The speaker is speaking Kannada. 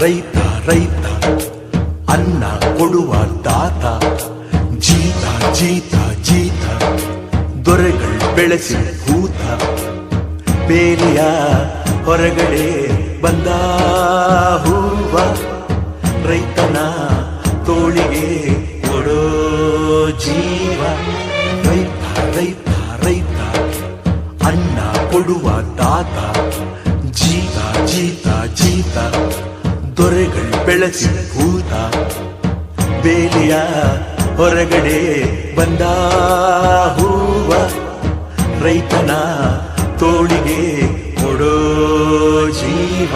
ರೈತ ರೈತ, ಅನ್ನ ಕೊಡುವ ದಾತ. ಜೀತ ಜೀತ ಜೀತ, ದೊರೆಗಳು ಬೆಳೆಸಿ ಭೂತ. ಬೇಲಿಯ ಹೊರಗಡೆ ಬಂದ ಹೂವ ರೈತನ ತೋಳಿಗೆ ಕೊಡೋ ಜೀವ. ರೈತ ರೈತ ರೈತ, ಅನ್ನ ಕೊಡುವ ದಾತ. ಜೀತ ಜೀತ ದೊರೆಗಳು ಬೆಳಸಿ ಭೂತ ಬೇಲಿಯ ಹೊರಗಡೆ ಬಂದ ಹೂವ ರೈತನ ತೋಳಿಗೆ ಕೊಡೋ ಜೀವ.